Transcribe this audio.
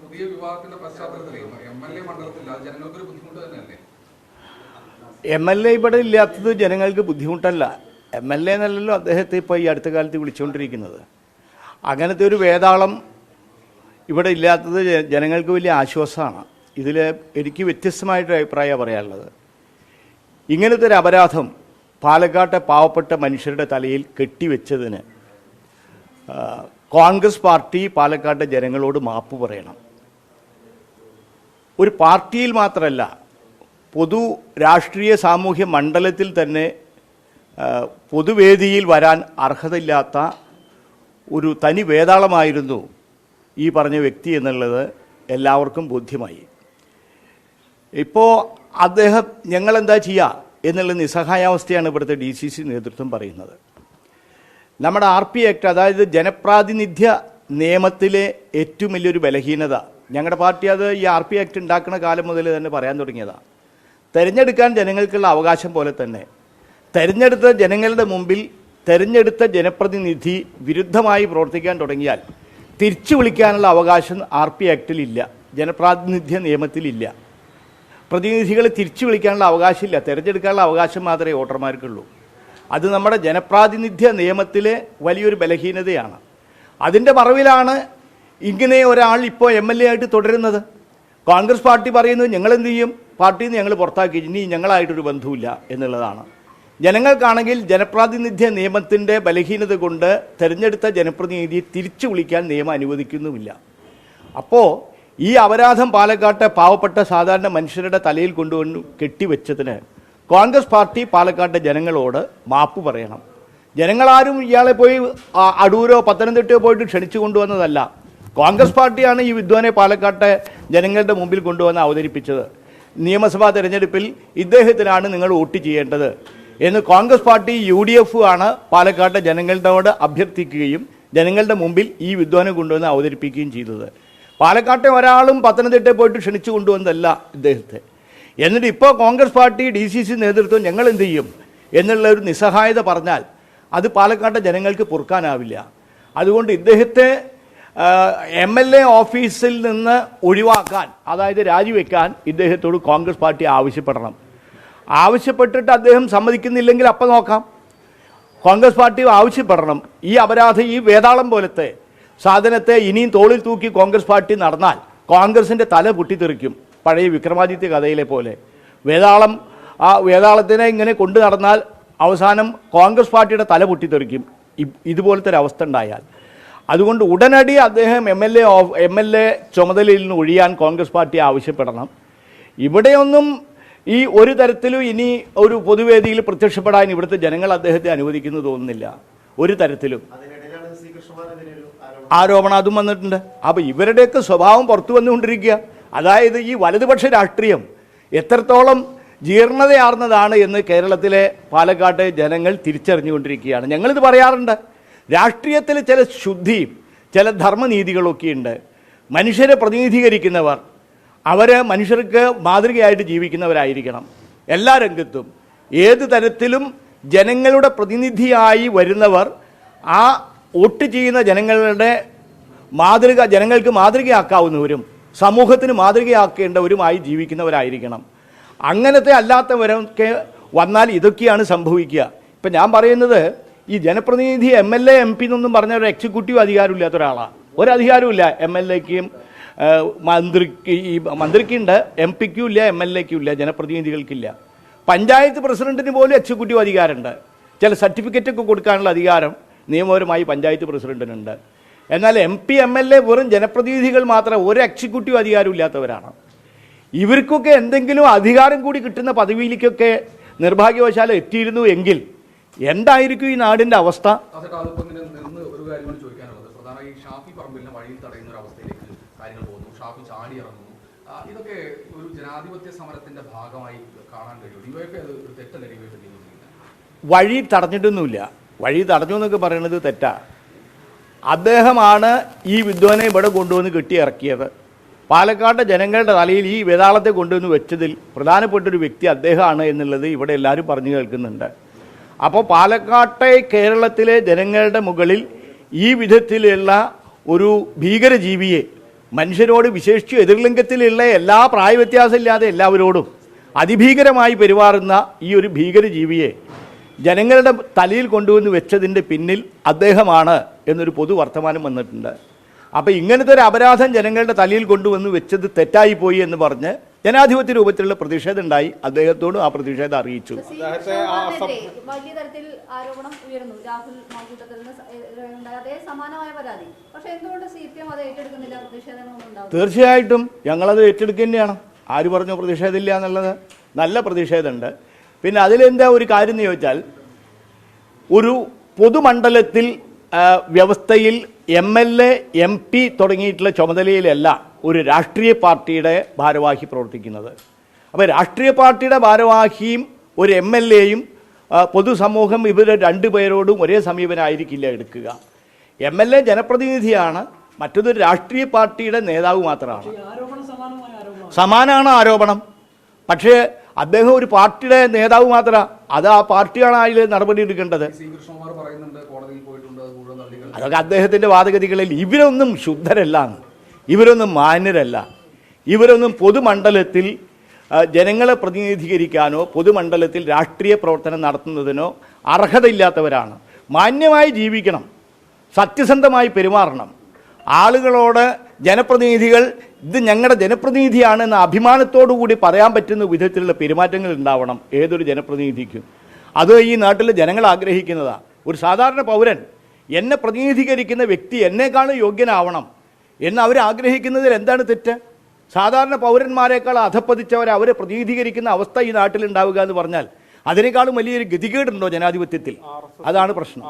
പുതിയ വിവാഹത്തിന്റെ പശ്ചാത്തലത്തിൽ എം എൽ എ മണ്ഡലത്തിൽ ജനങ്ങൾക്ക് ജനങ്ങൾക്കൊരു ബുദ്ധിമുട്ട് തന്നെയല്ലേ? എം എൽ എ ഇവിടെ ഇല്ലാത്തത് ജനങ്ങൾക്ക് ബുദ്ധിമുട്ടല്ല. എം എൽ എ എന്നല്ലല്ലോ അദ്ദേഹത്തെ ഇപ്പോൾ ഈ അടുത്ത കാലത്ത് വിളിച്ചുകൊണ്ടിരിക്കുന്നത്. അങ്ങനത്തെ ഒരു വേതാളം ഇവിടെ ഇല്ലാത്തത് ജനങ്ങൾക്ക് വലിയ ആശ്വാസമാണ്. ഇതിൽ എനിക്ക് വ്യത്യസ്തമായിട്ടൊരു അഭിപ്രായമാണ് പറയാനുള്ളത്. ഇങ്ങനത്തെ ഒരു അപരാധം പാലക്കാട്ടെ പാവപ്പെട്ട മനുഷ്യരുടെ തലയിൽ കെട്ടിവെച്ചതിന് കോൺഗ്രസ് പാർട്ടി പാലക്കാട്ടെ ജനങ്ങളോട് മാപ്പ് പറയണം. ഒരു പാർട്ടിയിൽ മാത്രമല്ല പൊതു രാഷ്ട്രീയ സാമൂഹ്യ മണ്ഡലത്തിൽ തന്നെ പൊതുവേദിയിൽ വരാൻ അർഹതയില്ലാത്ത ഒരു തനി വേതാളമായിരുന്നു ഈ പറഞ്ഞ വ്യക്തി എന്നുള്ളത് എല്ലാവർക്കും ബോധ്യമായി. ഇപ്പോൾ അദ്ദേഹം ഞങ്ങളെന്താ ചെയ്യുക എന്നുള്ള നിസ്സഹായാവസ്ഥയാണ് ഇവിടുത്തെ ഡി സി സി നേതൃത്വം പറയുന്നത്. നമ്മുടെ ആർ പി ആക്ട് അതായത് ജനപ്രാതിനിധ്യ നിയമത്തിലെ ഏറ്റവും വലിയൊരു ബലഹീനത. ഞങ്ങളുടെ പാർട്ടി അത് ഈ ആർ പി ആക്ട് ഉണ്ടാക്കുന്ന കാലം മുതൽ തന്നെ പറയാൻ തുടങ്ങിയതാണ് തിരഞ്ഞെടുക്കാൻ ജനങ്ങൾക്കുള്ള അവകാശം പോലെ തന്നെ തിരഞ്ഞെടുത്ത ജനങ്ങളുടെ മുമ്പിൽ തിരഞ്ഞെടുത്ത ജനപ്രതിനിധി വിരുദ്ധമായി പ്രവർത്തിക്കാൻ തുടങ്ങിയാൽ തിരിച്ചു വിളിക്കാനുള്ള അവകാശം ആർ പി ആക്ടിലില്ല ജനപ്രാതിനിധ്യ നിയമത്തിലില്ല പ്രതിനിധികളെ തിരിച്ചു വിളിക്കാനുള്ള അവകാശമില്ല തിരഞ്ഞെടുക്കാനുള്ള അവകാശം മാത്രമേ വോട്ടർമാർക്കുള്ളൂ. അത് നമ്മുടെ ജനപ്രാതിനിധ്യ നിയമത്തിലെ വലിയൊരു ബലഹീനതയാണ്. അതിന്റെ മറവിലാണ് ഇങ്ങനെ ഒരാൾ ഇപ്പോൾ എം എൽ എ ആയിട്ട് തുടരുന്നത്. കോൺഗ്രസ് പാർട്ടി പറയുന്നത് ഞങ്ങൾ എന്തു ചെയ്യും? പാർട്ടിയിൽ നിന്ന് ഞങ്ങൾ പുറത്താക്കി. ഇനി ഞങ്ങളായിട്ടൊരു ബന്ധവുമില്ല എന്നുള്ളതാണ്. ജനങ്ങൾക്കാണെങ്കിൽ ജനപ്രാതിനിധ്യ നിയമത്തിന്റെ ബലഹീനത കൊണ്ട് തിരഞ്ഞെടുത്ത ജനപ്രതിനിധിയെ തിരിച്ചു വിളിക്കാൻ നിയമം അനുവദിക്കുന്നുമില്ല. അപ്പോൾ ഈ അപരാധം പാലക്കാട്ടെ പാവപ്പെട്ട സാധാരണ മനുഷ്യരുടെ തലയിൽ കൊണ്ടുവന്ന് കെട്ടിവെച്ചതിന് കോൺഗ്രസ് പാർട്ടി പാലക്കാട്ടെ ജനങ്ങളോട് മാപ്പ് പറയണം. ജനങ്ങളാരും ഇയാളെ പോയി അടൂരോ പത്തനംതിട്ടയോ പോയിട്ട് ക്ഷണിച്ചു കൊണ്ടുവന്നതല്ല. കോൺഗ്രസ് പാർട്ടിയാണ് ഈ വിദ്വാനെ പാലക്കാട്ടെ ജനങ്ങളുടെ മുമ്പിൽ കൊണ്ടുവന്ന് അവതരിപ്പിച്ചത്. നിയമസഭാ തെരഞ്ഞെടുപ്പിൽ ഇദ്ദേഹത്തിനാണ് നിങ്ങൾ വോട്ട് ചെയ്യേണ്ടത് എന്ന് Congress party U D F ആണ് പാലക്കാട്ടെ ജനങ്ങളോട് അഭ്യർത്ഥിക്കുകയും ജനങ്ങളുടെ മുമ്പിൽ ഈ വിദ്വാനെ കൊണ്ടുവന്ന് അവതരിപ്പിക്കുകയും ചെയ്തത്. പാലക്കാട്ടെ ഒരാളും പത്തനംതിട്ടയിൽ പോയിട്ട് ക്ഷണിച്ചു കൊണ്ടുവന്നതല്ല ഇദ്ദേഹത്തെ. എന്നിട്ട് ഇപ്പോൾ Congress party D C C നേതൃത്വം ഞങ്ങൾ എന്ത് ചെയ്യും? എന്നുള്ള ഒരു നിസ്സഹായത പറഞ്ഞാൽ അത് പാലക്കാട്ടെ ജനങ്ങൾക്ക് പൊറുക്കാനാവില്ല. അതുകൊണ്ട് ഇദ്ദേഹത്തെ എം എൽ എ ഓഫീസിൽ നിന്ന് ഒഴിവാക്കാൻ അതായത് രാജിവെക്കാൻ ഇദ്ദേഹത്തോട് കോൺഗ്രസ് പാർട്ടി ആവശ്യപ്പെടണം. ആവശ്യപ്പെട്ടിട്ട് അദ്ദേഹം സമ്മതിക്കുന്നില്ലെങ്കിൽ അപ്പം നോക്കാം. കോൺഗ്രസ് പാർട്ടി ആവശ്യപ്പെടണം. ഈ അപരാധം ഈ വേതാളം പോലത്തെ സാധനത്തെ ഇനിയും തോളിൽ തൂക്കി കോൺഗ്രസ് പാർട്ടി നടന്നാൽ കോൺഗ്രസിന്റെ തല പൊട്ടിത്തെറിക്കും. പഴയ വിക്രമാദിത്യ കഥയിലെ പോലെ. വേതാളം ആ വേതാളത്തിനെ ഇങ്ങനെ കൊണ്ടു നടന്നാൽ അവസാനം കോൺഗ്രസ് പാർട്ടിയുടെ തല പൊട്ടിത്തെറിക്കും. ഇതുപോലത്തെ ഒരു അവസ്ഥ ഉണ്ടായാൽ. അതുകൊണ്ട് ഉടനടി അദ്ദേഹം M L A of M L A ചുമതലയിൽ നിന്ന് ഒഴിയാൻ കോൺഗ്രസ് പാർട്ടി ആവശ്യപ്പെടണം. ഇവിടെയൊന്നും ഈ ഒരു തരത്തിലും ഇനി ഒരു പൊതുവേദിയിൽ പ്രത്യക്ഷപ്പെടാൻ ഇവിടുത്തെ ജനങ്ങൾ അദ്ദേഹത്തെ അനുവദിക്കുന്നു തോന്നുന്നില്ല. ഒരു തരത്തിലും. ആരോപണം. അതും വന്നിട്ടുണ്ട്. അപ്പോൾ ഇവരുടെയൊക്കെ സ്വഭാവം പുറത്തു വന്നുകൊണ്ടിരിക്കുക. അതായത് ഈ വലതുപക്ഷ രാഷ്ട്രീയം എത്രത്തോളം ജീർണതയാർന്നതാണ് എന്ന് കേരളത്തിലെ പാലക്കാട്ടെ ജനങ്ങൾ തിരിച്ചറിഞ്ഞുകൊണ്ടിരിക്കുകയാണ്. ഞങ്ങളിത് പറയാറുണ്ട്. രാഷ്ട്രീയത്തിൽ ചില ശുദ്ധിയും ചില ധർമ്മനീതികളൊക്കെ ഉണ്ട് മനുഷ്യരെ പ്രതിനിധീകരിക്കുന്നവർ അവർ മനുഷ്യർക്ക് മാതൃകയായിട്ട് ജീവിക്കുന്നവരായിരിക്കണം. എല്ലാ രംഗത്തും. ഏത് തരത്തിലും ജനങ്ങളുടെ പ്രതിനിധിയായി വരുന്നവർ ആ വോട്ട് ചെയ്യുന്ന ജനങ്ങളുടെ മാതൃക ജനങ്ങൾക്ക് മാതൃകയാക്കാവുന്നവരും സമൂഹത്തിന് മാതൃകയാക്കേണ്ടവരുമായി ജീവിക്കുന്നവരായിരിക്കണം. അങ്ങനത്തെ അല്ലാത്തവരൊക്കെ വന്നാൽ ഇതൊക്കെയാണ് സംഭവിക്കുക. ഇപ്പം ഞാൻ പറയുന്നത് ഈ ജനപ്രതിനിധി M L A M P എന്നൊന്നും പറഞ്ഞ ഒരു എക്സിക്യൂട്ടീവ് അധികാരമില്ലാത്ത ഒരാളാണ് ഒരു അധികാരമില്ല എം എൽ എക്കും മന്ത്രിക്ക് ഈ മന്ത്രിക്കുണ്ട് എം പിക്കും ഇല്ല എം എൽ എക്കും ഇല്ല ജനപ്രതിനിധികൾക്കില്ല. പഞ്ചായത്ത് പ്രസിഡന്റിന് പോലും എക്സിക്യൂട്ടീവ് അധികാരമുണ്ട്. ചില സർട്ടിഫിക്കറ്റൊക്കെ കൊടുക്കാനുള്ള അധികാരം നിയമപരമായി പഞ്ചായത്ത് പ്രസിഡന്റിനുണ്ട്. എന്നാൽ M P M L A വെറും ജനപ്രതിനിധികൾ മാത്രം ഒരു എക്സിക്യൂട്ടീവ് അധികാരം ഇല്ലാത്തവരാണ്. ഇവർക്കൊക്കെ എന്തെങ്കിലും അധികാരം കൂടി കിട്ടുന്ന പദവിയിലേക്കൊക്കെ നിർഭാഗ്യവശാൽ എത്തിയിരുന്നു എങ്കിൽ എന്തായിരിക്കും ഈ നാടിന്റെ അവസ്ഥ? ഇതൊക്കെ ഒരു ജനാധിപത്യ സമരത്തിന്റെ ഭാഗമായി കാണാൻ കഴിയും വഴി തടഞ്ഞിട്ടൊന്നുമില്ല. വഴി തടഞ്ഞു എന്നൊക്കെ പറയുന്നത് തെറ്റാ. അദ്ദേഹമാണ് ഈ വിദ്വാനെ ഇവിടെ കൊണ്ടുവന്ന് കെട്ടിയിറക്കിയത് പാലക്കാട്ടെ ജനങ്ങളുടെ തലയിൽ ഈ വേതാളത്തെ കൊണ്ടുവന്ന് വെച്ചതിൽ പ്രധാനപ്പെട്ടൊരു വ്യക്തി അദ്ദേഹമാണ് എന്നുള്ളത് ഇവിടെ എല്ലാവരും പറഞ്ഞു കേൾക്കുന്നുണ്ട്. അപ്പോൾ പാലക്കാട്ടെ കേരളത്തിലെ ജനങ്ങളുടെ മുകളിൽ ഈ വിധത്തിലുള്ള ഒരു ഭീകരജീവിയെ മനുഷ്യരോട് വിശേഷിച്ചു എതിർലിംഗത്തിലുള്ള എല്ലാ പ്രായവ്യത്യാസമില്ലാതെ എല്ലാവരോടും അതിഭീകരമായി പെരുമാറുന്ന ഈ ഒരു ഭീകരജീവിയെ ജനങ്ങളുടെ തലയിൽ കൊണ്ടുവന്ന് വെച്ചതിന്റെ പിന്നിൽ അദ്ദേഹമാണ് എന്നൊരു പൊതു വർത്തമാനം വന്നിട്ടുണ്ട്. അപ്പോൾ ഇങ്ങനത്തെ ഒരു അപരാധം ജനങ്ങളുടെ തലയിൽ കൊണ്ടുവന്ന് വെച്ചത് തെറ്റായിപ്പോയി എന്ന് പറഞ്ഞ് ജനാധിപത്യ രൂപത്തിലുള്ള പ്രതിഷേധം ഉണ്ടായി. അദ്ദേഹത്തോട് ആ പ്രതിഷേധം അറിയിച്ചു. വലിയ തരത്തിൽ ആരോപണം ഉയർന്നു രാഹുൽ സമാനമായ പരാതി. പക്ഷെ എന്തുകൊണ്ട് സി പി എം അത് ഏറ്റെടുക്കുന്നില്ല? പ്രതിഷേധങ്ങളൊന്നും ഉണ്ടാവും തീർച്ചയായിട്ടും ഞങ്ങളത് ഏറ്റെടുക്കുക തന്നെയാണ്. ആര് പറഞ്ഞു പ്രതിഷേധമില്ല എന്നുള്ളത്? നല്ല പ്രതിഷേധമുണ്ട്. പിന്നെ അതിലെന്താ ഒരു കാര്യം എന്ന് ചോദിച്ചാൽ ഒരു പൊതുമണ്ഡലത്തിൽ വ്യവസ്ഥയിൽ M L A M P തുടങ്ങിയിട്ടുള്ള ചുമതലയിലല്ല ഒരു രാഷ്ട്രീയ പാർട്ടിയുടെ ഭാരവാഹി പ്രവർത്തിക്കുന്നത്. അപ്പോൾ രാഷ്ട്രീയ പാർട്ടിയുടെ ഭാരവാഹിയും ഒരു എം എൽ എയും പൊതുസമൂഹം ഇവർ രണ്ടുപേരോടും ഒരേ സമീപനായിരിക്കില്ല എടുക്കുക. എം എൽ എ ജനപ്രതിനിധിയാണ് മറ്റൊരു രാഷ്ട്രീയ പാർട്ടിയുടെ നേതാവ് മാത്രമാണ്. സമാനമാണ് ആരോപണം. പക്ഷേ അദ്ദേഹം ഒരു പാർട്ടിയുടെ നേതാവ് മാത്രമാണ്. അത് ആ പാർട്ടിയാണ് അതിൽ നടപടി എടുക്കേണ്ടത്. അതൊക്കെ അദ്ദേഹത്തിന്റെ വാദഗതികളിൽ ഇവരൊന്നും ശുദ്ധരല്ല. ഇവരൊന്നും മാന്യരല്ല. ഇവരൊന്നും പൊതുമണ്ഡലത്തിൽ ജനങ്ങളെ പ്രതിനിധീകരിക്കാനോ പൊതുമണ്ഡലത്തിൽ രാഷ്ട്രീയ പ്രവർത്തനം നടത്തുന്നതിനോ അർഹതയില്ലാത്തവരാണ്. മാന്യമായി ജീവിക്കണം. സത്യസന്ധമായി പെരുമാറണം. ആളുകളോട് ജനപ്രതിനിധികൾ ഇത് ഞങ്ങളുടെ ജനപ്രതിനിധിയാണ് എന്ന അഭിമാനത്തോടു കൂടി പറയാൻ പറ്റുന്ന വിധത്തിലുള്ള പെരുമാറ്റങ്ങൾ ഉണ്ടാവണം ഏതൊരു ജനപ്രതിനിധിക്കും. അത് ഈ നാട്ടിലെ ജനങ്ങൾ ആഗ്രഹിക്കുന്നതാണ് ഒരു സാധാരണ പൗരൻ എന്നെ പ്രതിനിധീകരിക്കുന്ന വ്യക്തി എന്നെക്കാളും യോഗ്യനാവണം എന്ന് അവർ ആഗ്രഹിക്കുന്നതിൽ എന്താണ് തെറ്റ്? സാധാരണ പൗരന്മാരെക്കാൾ അധപ്പതിച്ചവരെ അവരെ പ്രതിനിധീകരിക്കുന്ന അവസ്ഥ ഈ നാട്ടിൽ ഉണ്ടാവുക എന്ന് പറഞ്ഞാൽ അതിനേക്കാളും വലിയൊരു ഗതികേടുണ്ടോ ജനാധിപത്യത്തിൽ? അതാണ് പ്രശ്നം.